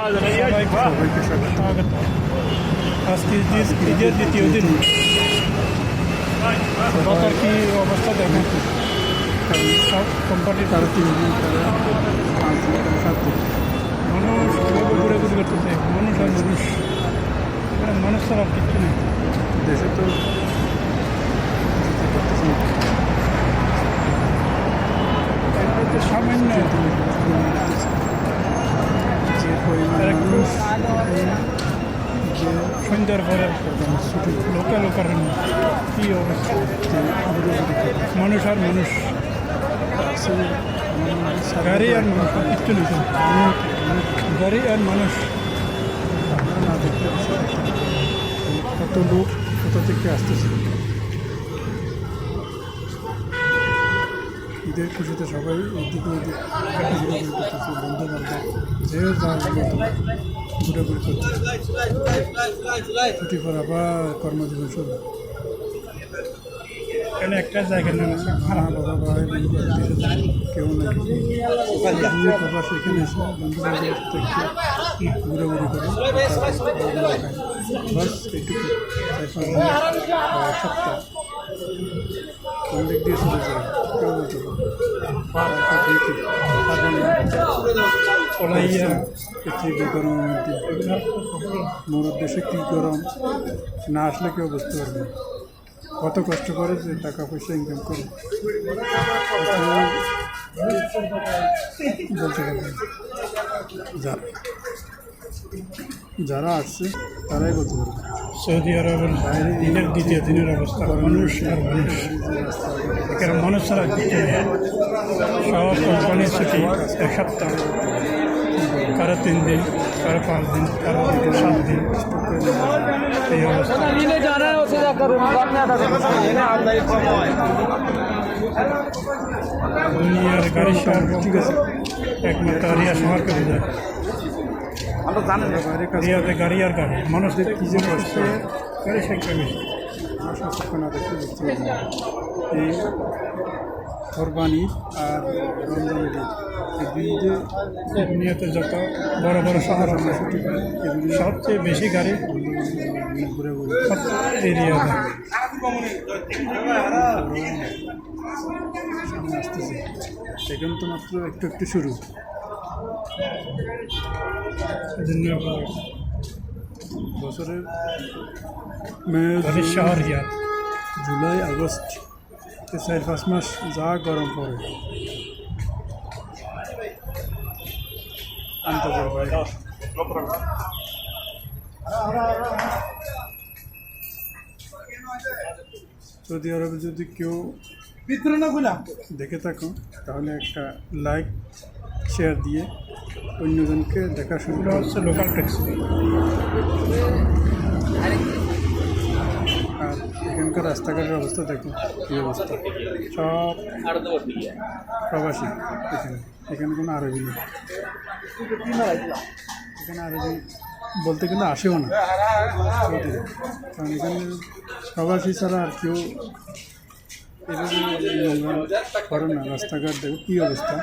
সবাইকে স্বাগত আজকে দ্বিতীয় দিন বাজার কি অবস্থা দেখেন সব কোম্পানির তারা তিন দিন মানুষ ঘুরে ঘুরে করতেছে মানুষ আর মানুষ মানুষ ছাড়া কিচ্ছু নেই সন্ধ্যার পরে লোকাল কারণে কী অবস্থা মানুষ আর মানুষ গাড়ি আর মানুষ কিচ্ছু অনেক গাড়ি আর মানুষ কত লোক কোথা থেকে আসতেছে ঈদের খুশিতে সবাই এদিকে ওদিক ঘুরাঘুরি করতেছে বন্ধু বান্ধব যে যা ঘুরাঘুরি করতেছে ছুটি পর আবার কর্মজীবন শুরু। এখানে একটা জায়গা না মা বাবা ভাই কেউ নেই। দূরে প্রবাস এখানে এসে বন্ধু বান্ধবের সাথে একটু ঘুরাঘুরি করে। বাস এইটুকু সপ্তাহ। কোন দিক দিয়ে চলে যায়। পারবেন পলাইয়া পৃথিবী গরমের মোরব দেশে কী গরম না আসলে কেউ বুঝতে পারবে। কত কষ্ট করে যে টাকা পয়সা ইনকাম করে বলতে পারবে না। যারা যারা আসছে, তারাই বলতে পারবে সৌদি আরবের দিনের দ্বিতীয় দিনের অবস্থা মানুষ আর মানুষ। এখানে মানুষ ছাড়া সব কোম্পানি ছুটি এক সপ্তাহ। কারও তিন দিন, কারও পাঁচ দিন, কারও সাত দিন। এই অবস্থা। দুনিয়ার গাড়ি শহর একমাত্র আরিয়া শহরকে বোঝায়। আমরা জানি কাজ গাড়ি আর গাড়ি। মানুষদের কী যে কষ্ট। গাড়ি সংখ্যা বেশি না পারবে এই কোরবানি আর এই দুই দুনিয়াতে যত বড় বড় শহর আছে ছুটি পাই সবচেয়ে বেশি গাড়ি ঘুরে ঘুরে এরিয়া সামনে আসতেছে। এখন তো মাত্র একটু একটু শুরু। সেজন্য বছরের মে গাড়ির শহর রিয়াদ জুলাই আগস্ট এই চার পাঁচ মাস যা গরম পড়ে আনতে পারবে সৌদি আরবে যদি কেউ দেখে থাকো তাহলে একটা লাইক শেয়ার দিয়ে অন্যজনকে দেখা শুরু হচ্ছে লোকাল ট্যাক্সি আর এখানকার রাস্তাঘাটের অবস্থা দেখো কী অবস্থা। সব প্রবাসী এখানে এখানে কোনো আরবি নেই। এখানে আরবি বলতে কিন্তু আসেও না। কারণ এখানে প্রবাসী ছাড়া আর কেউ এভাবে না। রাস্তাঘাট দেখো কী অবস্থা।